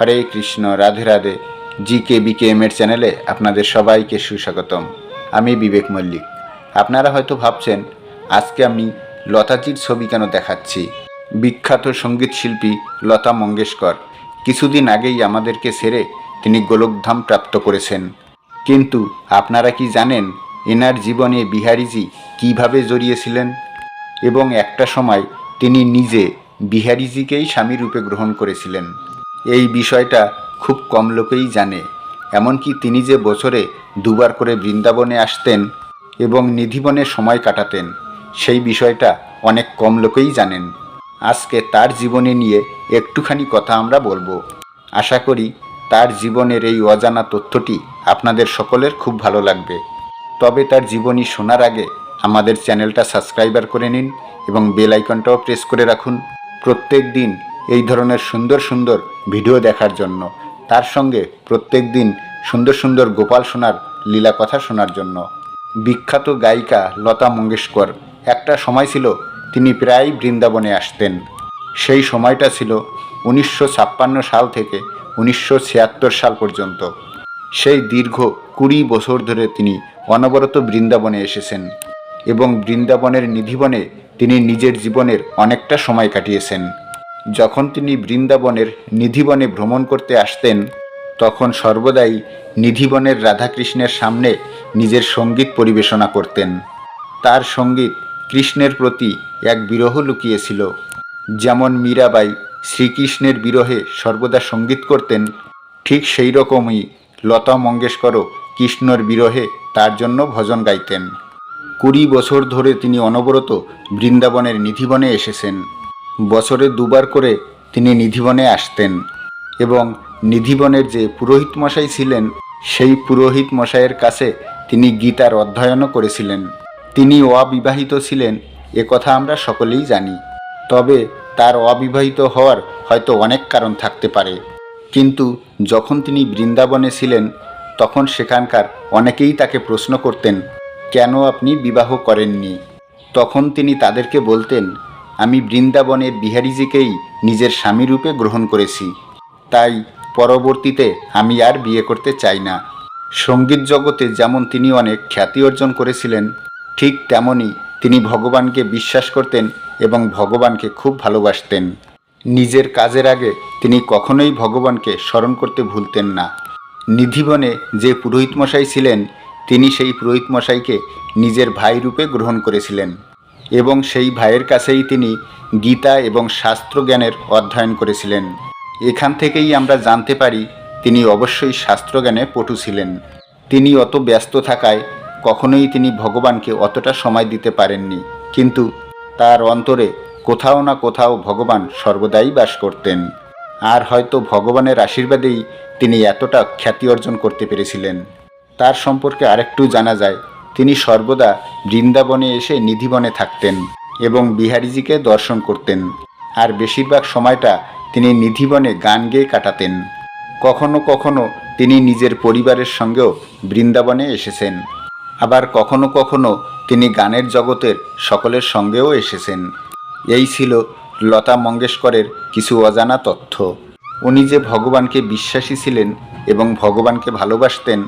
Hare Krishna, Radhe Radhe. G K B K এমের চ্যানেলে আপনাদের সবাইকে সুস্বাগতম। আমি বিবেক মল্লিক। আপনারা হয়তো ভাবছেন, আজকে আমি লতাজির ছবি কেন দেখাচ্ছি? বিখ্যাত সংগীত শিল্পী লতা মঙ্গেশকর কিছুদিন আগেই আমাদেরকে সেরে তিনি গোলকধাম প্রাপ্ত করেছেন। কিন্তু আপনারা কি জানেন, এনার জীবনে বিহারিজি কীভাবে জড়িয়েছিলেন? এবং একটা সময় তিনি নিজে বিহারিজিকেই স্বামী রূপে গ্রহণ করেছিলেন। এই বিষয়টা খুব কম লোকেই জানে। এমনকি তিনি যে বছরে দুবার করে বৃন্দাবনে আসতেন এবং নিধিবনে সময় কাটাতেন, সেই বিষয়টা অনেক কম লোকেই জানেন। আজকে তার জীবনী নিয়ে একটুখানি কথা আমরা বলব। আশা করি তার জীবনের এই অজানা তথ্যটি আপনাদের সকলের খুব ভালো লাগবে। তবে তার জীবনী শোনার আগে আমাদের চ্যানেলটা সাবস্ক্রাইবার করে নিন এবং বেল আইকনটাও প্রেস করে রাখুন। প্রত্যেক দিন এই ধরনের সুন্দর সুন্দর ভিডিও দেখার জন্য, তার সঙ্গে প্রত্যেক দিন সুন্দর সুন্দর গোপাল সোনার লীলা কথা শোনার জন্য। বিখ্যাত গায়িকা লতা মঙ্গেশকর, একটা সময় ছিল তিনি প্রায় বৃন্দাবনে আসতেন। সেই সময়টা ছিল উনিশশো ছাপ্পান্ন সাল থেকে উনিশশো ছিয়াত্তর সাল পর্যন্ত। সেই দীর্ঘ কুড়ি বছর ধরে তিনি অনবরত বৃন্দাবনে এসেছেন এবং বৃন্দাবনের নিধিবনে তিনি নিজের জীবনের অনেকটা সময় কাটিয়েছেন। যখন তিনি বৃন্দাবনের নিধিবনে ভ্রমণ করতে আসতেন, তখন সর্বদাই নিধিবনের রাধাকৃষ্ণের সামনে নিজের সংগীত পরিবেশনা করতেন। তার সংগীত কৃষ্ণের প্রতি এক বিরহ লুকিয়েছিল। যেমন মীরাবাই শ্রীকৃষ্ণের বিরহে সর্বদা সংগীত করতেন, ঠিক সেই রকমই লতা মঙ্গেশকরও কৃষ্ণর বিরহে তার জন্য ভজন গাইতেন। কুড়ি বছর ধরে তিনি অনবরত বৃন্দাবনের নিধিবনে এসেছেন। বছরে দুবার করে তিনি নিধিবনে আসতেন এবং নিধিবনের যে পুরোহিত মশাই ছিলেন, সেই পুরোহিত মশাইয়ের কাছে তিনি গীতার অধ্যয়নও করেছিলেন। তিনি অবিবাহিত ছিলেন, এ কথা আমরা সকলেই জানি। তবে তার অবিবাহিত হওয়ার হয়তো অনেক কারণ থাকতে পারে। কিন্তু যখন তিনি বৃন্দাবনে ছিলেন, তখন সেখানকার অনেকেই তাকে প্রশ্ন করতেন, কেন আপনি বিবাহ করেননি? তখন তিনি তাদেরকে বলতেন আমি বৃন্দাবনের বিহারীজিকেই নিজের স্বামী রূপে গ্রহণ করেছি। তাই পরবর্তীতে আমি আর বিয়ে করতে চাই না। সংগীত জগতে যেমন তিনি অনেক খ্যাতি অর্জন করেছিলেন, ঠিক তেমনই তিনি ভগবানকে বিশ্বাস করতেন এবং ভগবানকে খুব ভালোবাসতেন। নিজের কাজের আগে তিনি কখনোই ভগবানকে স্মরণ করতে ভুলতেন না। নিধিবনে যে পুরোহিত মশাই ছিলেন, তিনি সেই পুরোহিত মশাইকে নিজের ভাই রূপে গ্রহণ করেছিলেন। এবং সেই ভাইয়ের কাছেই তিনি গীতা এবং শাস্ত্র জ্ঞানের অধ্যয়ন করেছিলেন। এখান থেকেই আমরা জানতে পারি, তিনি অবশ্যই শাস্ত্রজ্ঞানে পটু ছিলেন। তিনি অত ব্যস্ত থাকায় কখনোই তিনি ভগবানকে অতটা সময় দিতে পারেননি। কিন্তু তার অন্তরে কোথাও না কোথাও ভগবান সর্বদাই বাস করতেন। আর হয়তো ভগবানের আশীর্বাদেই তিনি এতটা খ্যাতি অর্জন করতে পেরেছিলেন। তার সম্পর্কে আরেকটু জানা যায় তিনি সর্বদা বৃন্দাবনে এসে নিধিবনে থাকতেন এবং বিহারীজিকে দর্শন করতেন। আর বেশিরভাগ সময়টা তিনি নিধিবনে গান গেয়ে কাটাতেন। কখনো কখনো তিনি নিজের পরিবারের সঙ্গেও বৃন্দাবনে এসেছেন। আবার কখনো কখনো তিনি গানের জগতের সকলের সঙ্গেও এসেছেন। এই ছিল লতা মঙ্গেশকরের কিছু অজানা তথ্য। উনি যে ভগবানকে বিশ্বাসী ছিলেন এবং ভগবানকে ভালোবাসতেন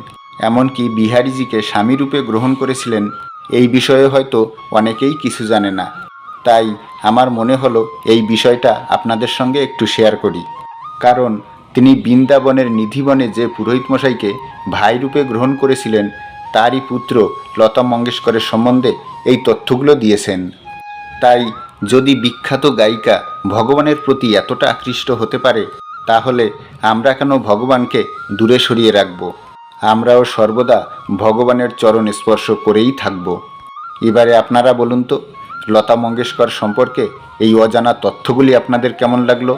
এমনকি বিহারীজিকে স্বামীরূপে গ্রহণ করেছিলেন, এই বিষয়ে হয়তো অনেকেই কিছু জানে না। তাই আমার মনে হলো এই বিষয়টা আপনাদের সঙ্গে একটু শেয়ার করি। কারণ তিনি বৃন্দাবনের নিধিবনে যে পুরোহিত মশাইকে ভাইরূপে গ্রহণ করেছিলেন, তারই পুত্র লতা মঙ্গেশকরের সম্বন্ধে এই তথ্যগুলো দিয়েছেন। তাই যদি বিখ্যাত গায়িকা ভগবানের প্রতি এতটা আকৃষ্ট হতে পারে, তাহলে আমরা কেন ভগবানকে দূরে সরিয়ে রাখব? আমরাও সর্বদা ভগবানের চরণ স্পর্শ করেই থাকব। এবারে আপনারা বলুন তো, লতা মঙ্গেশকর সম্পর্কে এই অজানা তথ্যগুলি আপনাদের কেমন লাগল?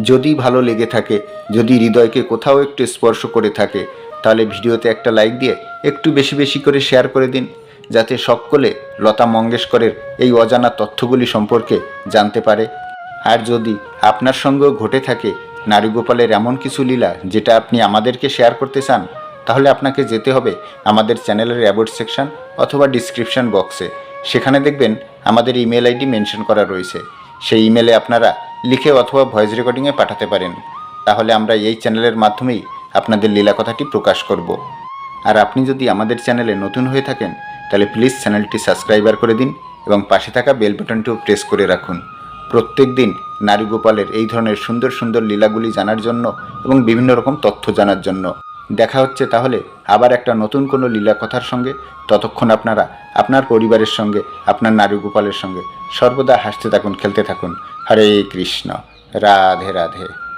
যদি ভালো লেগে থাকে, যদি হৃদয়কে কোথাও একটু স্পর্শ করে থাকে, তাহলে ভিডিওতে একটা লাইক দিয়ে একটু বেশি বেশি করে শেয়ার করে দিন, যাতে সকলে লতা মঙ্গেশকরের এই অজানা তথ্যগুলি সম্পর্কে জানতে পারে। আর যদি আপনার সঙ্গেও ঘটে থাকে নারীগোপালের এমন কিছু লীলা যেটা আপনি আমাদেরকে শেয়ার করতে চান তাহলে আপনাকে যেতে হবে আমাদের চ্যানেলের অ্যাবোর্ড সেকশন অথবা ডিসক্রিপশন বক্সে। সেখানে দেখবেন আমাদের ইমেল আইডি মেনশন করা রয়েছে। সেই ইমেলে আপনারা লিখে অথবা ভয়েস রেকর্ডিংয়ে পাঠাতে পারেন। তাহলে আমরা এই চ্যানেলের মাধ্যমেই আপনাদের লীলা কথাটি প্রকাশ করব। আর আপনি যদি আমাদের চ্যানেলে নতুন হয়ে থাকেন, তাহলে প্লিজ চ্যানেলটি সাবস্ক্রাইবার করে দিন এবং পাশে থাকা বেল বাটনটিও প্রেস করে রাখুন। প্রত্যেক দিন নারী গোপালের এই ধরনের সুন্দর সুন্দর লীলাগুলি জানার জন্য এবং বিভিন্ন রকম তথ্য জানার জন্য। দেখা হচ্ছে তাহলে আবার একটা নতুন কোনো লীলা কথার সঙ্গে, ততক্ষণ আপনারা আপনার পরিবারের সঙ্গে, আপনার নারী গোপালের সঙ্গে সর্বদা হাসতে থাকুন, খেলতে থাকুন। হরে কৃষ্ণ। রাধে রাধে।